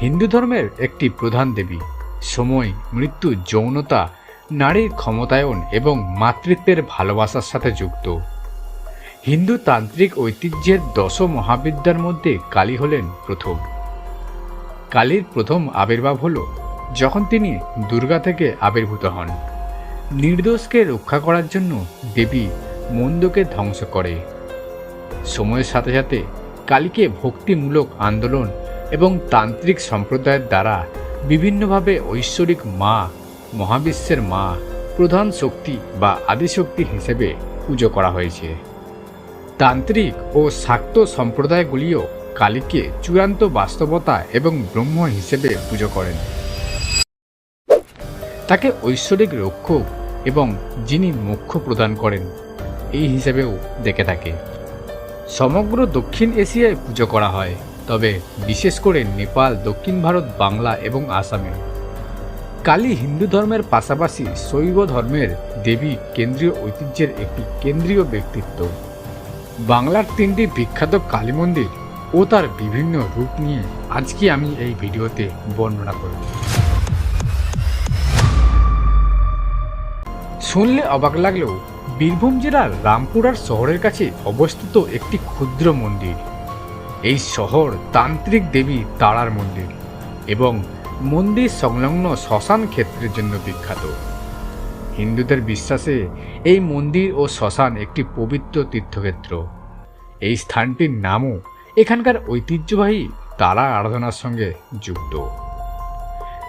হিন্দু ধর্মের একটি প্রধান দেবী। সময়, মৃত্যু, যৌনতা, নারীর ক্ষমতায়ন এবং মাতৃত্বের ভালোবাসার সাথে যুক্ত। হিন্দু তান্ত্রিক ঐতিহ্যের দশ মহাবিদ্যার মধ্যে কালী হলেন প্রথম। কালীর প্রথম আবির্ভাব হল যখন তিনি দুর্গা থেকে আবির্ভূত হন। নির্দোষকে রক্ষা করার জন্য দেবী মন্দকে ধ্বংস করে। সময়ের সাথে সাথে কালীকে ভক্তিমূলক আন্দোলন এবং তান্ত্রিক সম্প্রদায়ের দ্বারা বিভিন্নভাবে ঐশ্বরিক মা, মহাবিশ্বের মা, প্রধান শক্তি বা আদিশক্তি হিসেবে পুজো করা হয়েছে। তান্ত্রিক ও শাক্ত সম্প্রদায়গুলিও কালীকে চূড়ান্ত বাস্তবতা এবং ব্রহ্ম হিসেবে পুজো করেন। তাকে ঐশ্বরিক রক্ষক এবং যিনি মোক্ষ প্রদান করেন, এই হিসেবেও দেখে থাকে। সমগ্র দক্ষিণ এশিয়ায় পুজো করা হয়। তবে বিশেষ করে নেপাল, দক্ষিণ ভারত, বাংলা এবং আসামে কালী হিন্দু ধর্মের পাশাপাশি শৈব ধর্মের দেবী কেন্দ্রীয় ঐতিহ্যের একটি কেন্দ্রীয় ব্যক্তিত্ব। বাংলার তিনটি বিখ্যাত কালী মন্দির ও তার বিভিন্ন রূপ নিয়ে আজকে আমি এই ভিডিওতে বর্ণনা করব। শুনলে অবাক লাগলেও বীরভূম জেলার রামপুরার শহরের কাছে অবস্থিত একটি ক্ষুদ্র মন্দির। এই শহর তান্ত্রিক দেবী তারার মন্দির এবং মন্দির সংলগ্ন শ্মশান ক্ষেত্রের জন্য বিখ্যাত। হিন্দুদের বিশ্বাসে এই মন্দির ও শ্মশান একটি পবিত্র তীর্থক্ষেত্র। এই স্থানটির নামও এখানকার ঐতিহ্যবাহী তারা আরাধনার সঙ্গে যুক্ত।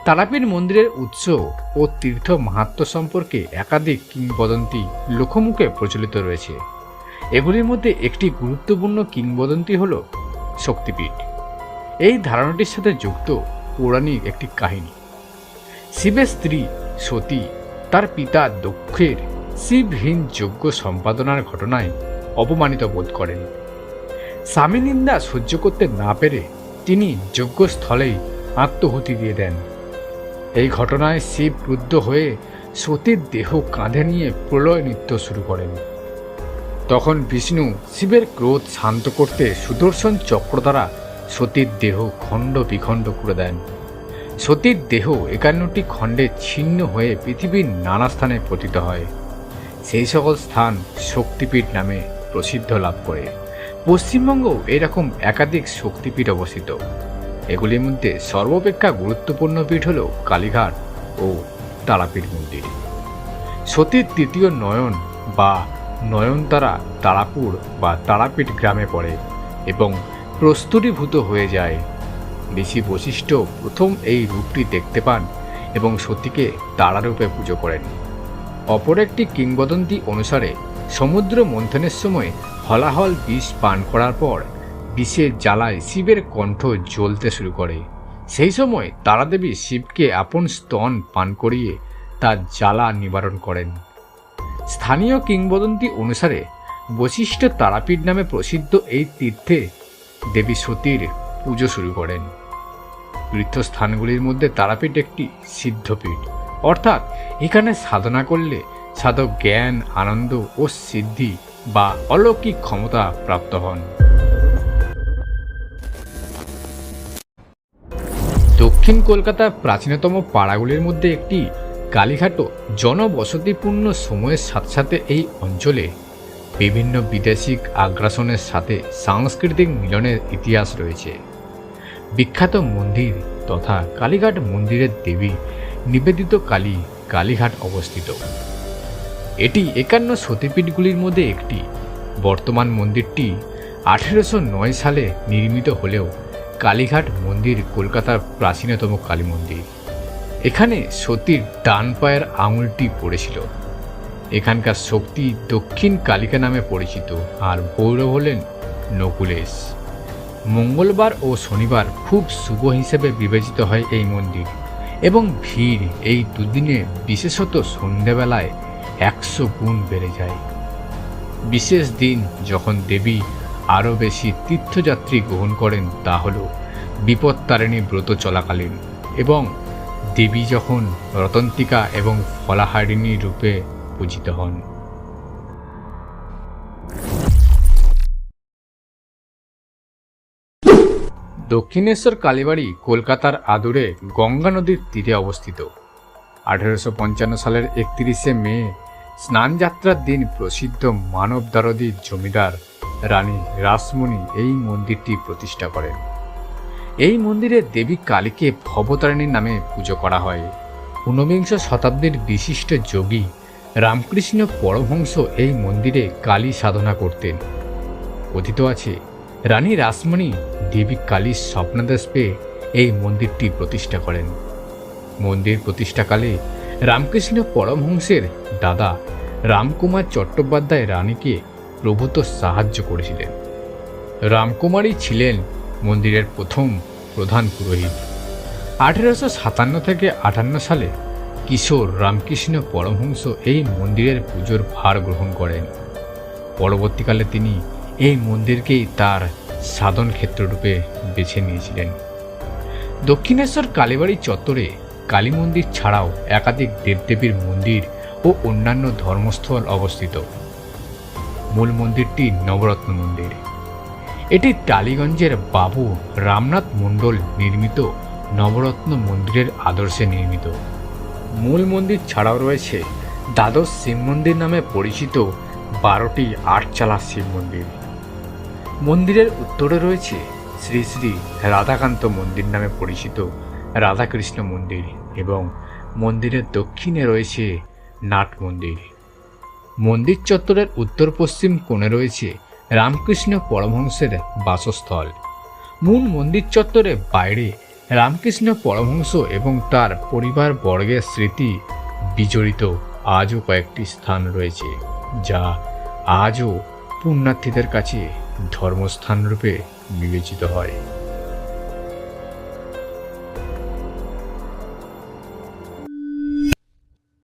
তারাপীঠ মন্দিরের উৎস ও তীর্থ মাহাত্ম্য সম্পর্কে একাধিক কিংবদন্তি লোকমুখে প্রচলিত রয়েছে। এগুলির মধ্যে একটি গুরুত্বপূর্ণ কিংবদন্তি হল শক্তিপীঠ। এই ধারণাটির সাথে যুক্ত পৌরাণিক একটি কাহিনী। শিবের স্ত্রী সতী তার পিতা দক্ষের শিবহীন যজ্ঞ সম্পাদনার ঘটনায় অপমানিত বোধ করেন। স্বামী নিন্দা সহ্য করতে না পেরে তিনি যজ্ঞস্থলেই আত্মহুতি দিয়ে দেন। এই ঘটনায় শিব ক্রুদ্ধ হয়ে সতীর দেহ কাঁধে নিয়ে প্রলয় নৃত্য শুরু করেন। তখন বিষ্ণু শিবের ক্রোধ শান্ত করতে সুদর্শন চক্র দ্বারা সতীর দেহ খণ্ড বিখণ্ড করে দেন। সতীর দেহ একান্নটি খণ্ডে ছিন্ন হয়ে পৃথিবীর নানা স্থানে পতিত হয়। সেই সকল স্থান শক্তিপীঠ নামে প্রসিদ্ধ লাভ করে। পশ্চিমবঙ্গেও এরকম একাধিক শক্তিপীঠ অবস্থিত। এগুলির মধ্যে সর্বাপেক্ষা গুরুত্বপূর্ণ পীঠ হল কালীঘাট ও তারাপীঠ মন্দির। সতীর তৃতীয় নয়ন বা নয়নতারা তারাপুর বা তারাপীঠ গ্রামে পড়ে এবং প্রস্তুতিভূত হয়ে যায়। ঋষি বশিষ্ঠ প্রথম এই রূপটি দেখতে পান এবং সতীকে তারারূপে পুজো করেন। অপর একটি কিংবদন্তি অনুসারে সমুদ্র মন্থনের সময় হলাহল বিষ পান করার পর বিষের জ্বালায় শিবের কণ্ঠ জ্বলতে শুরু করে। সেই সময় তারাদেবী শিবকে আপন স্তন পান করিয়ে তার জ্বালা নিবারণ করেন। স্থানীয় কিংবদন্তি অনুসারে বশিষ্ঠ তারাপীঠ নামে প্রসিদ্ধ এই তীর্থে দেবী সতীর পুজো শুরু করেন। তীর্থস্থানগুলির মধ্যে তারাপীঠ একটি সিদ্ধপীঠ। অর্থাৎ এখানে সাধনা করলে সাধক জ্ঞান, আনন্দ ও সিদ্ধি বা অলৌকিক ক্ষমতা প্রাপ্ত হন। দক্ষিণ কলকাতার প্রাচীনতম পাড়াগুলির মধ্যে একটি কালীঘাটও জনবসতিপূর্ণ সময়ের সাথে সাথে এই অঞ্চলে বিভিন্ন বিদেশিক আগ্রাসনের সাথে সাংস্কৃতিক মিলনের ইতিহাস রয়েছে। বিখ্যাত মন্দির তথা কালীঘাট মন্দিরের দেবী নিবেদিত কালী কালীঘাট অবস্থিত। এটি একান্ন সতীপীঠগুলির মধ্যে একটি। বর্তমান মন্দিরটি আঠেরোশো নয় সালে নির্মিত হলেও কালীঘাট মন্দির কলকাতার প্রাচীনতম কালী মন্দির। এখানে সতীর ডান পায়ের আঙুলটি পড়েছিল। এখানকার শক্তি দক্ষিণ কালিকা নামে পরিচিত, আর ভৈরব হলেন নকুলেশ। মঙ্গলবার ও শনিবার খুব শুভ হিসেবে বিবেচিত হয় এই মন্দির, এবং ভিড় এই দুদিনে বিশেষত সন্ধ্যেবেলায় একশো গুণ বেড়ে যায়। বিশেষ দিন যখন দেবী আরও বেশি তীর্থযাত্রী গ্রহণ করেন, তা হল বিপত্তারিণী ব্রত চলাকালীন, এবং দেবী যখন রতন্তিকা এবং ফলাহারিণী রূপে পূজিত হন। দক্ষিণেশ্বর কালীবাড়ি কলকাতার আদুরে গঙ্গা নদীর তীরে অবস্থিত। আঠেরোশো পঞ্চান্ন সালের একত্রিশে মে স্নানযাত্রার দিন প্রসিদ্ধ মানব দারদি জমিদার রানী রাসমণি এই মন্দিরটি প্রতিষ্ঠা করেন। এই মন্দিরে দেবী কালীকে ভবতারিণীর নামে পুজো করা হয়। ঊনবিংশ শতাব্দীর বিশিষ্ট যোগী রামকৃষ্ণ পরমহংস এই মন্দিরে কালী সাধনা করতেন। কথিত আছে, রানী রাসমণি দেবী কালীর স্বপ্নাদেশ পেয়ে এই মন্দিরটি প্রতিষ্ঠা করেন। মন্দির প্রতিষ্ঠাকালে রামকৃষ্ণ পরমহংসের দাদা রামকুমার চট্টোপাধ্যায় রানীকে প্রভূত সাহায্য করেছিলেন। রামকুমারই ছিলেন মন্দিরের প্রথম প্রধান পুরোহিত। আঠেরোশো সাতান্ন থেকে আটান্ন সালে কিশোর রামকৃষ্ণ পরমহংস এই মন্দিরের পুজোর ভার গ্রহণ করেন। পরবর্তীকালে তিনি এই মন্দিরকেই তার সাধন ক্ষেত্ররূপে বেছে নিয়েছিলেন। দক্ষিণেশ্বর কালীবাড়ি চত্বরে কালী মন্দির ছাড়াও একাধিক দেবদেবীর মন্দির ও অন্যান্য ধর্মস্থল অবস্থিত। মূল মন্দিরটি নবরত্ন মন্দির। এটি টালিগঞ্জের বাবু রামনাথ মণ্ডল নির্মিত, নবরত্ন মন্দিরের আদর্শে নির্মিত। মূল মন্দির ছাড়াও রয়েছে দ্বাদশ শিব মন্দির নামে পরিচিত বারোটি আটচালা শিব মন্দির। মন্দিরের উত্তরে রয়েছে শ্রী শ্রী রাধাকান্ত মন্দির নামে পরিচিত রাধাকৃষ্ণ মন্দির এবং মন্দিরের দক্ষিণে রয়েছে নাট মন্দির। মন্দির চত্বরের উত্তর পশ্চিম কোণে রয়েছে রামকৃষ্ণ পরমহংসের বাসস্থল। মূল মন্দির চত্বরের বাইরে রামকৃষ্ণ পরমহংস এবং তার পরিবার বর্গের স্মৃতি বিজড়িত আজও কয়েকটি স্থান রয়েছে, যা আজও পুণ্যার্থীদের কাছে ধর্মস্থান রূপে বিবেচিত হয়।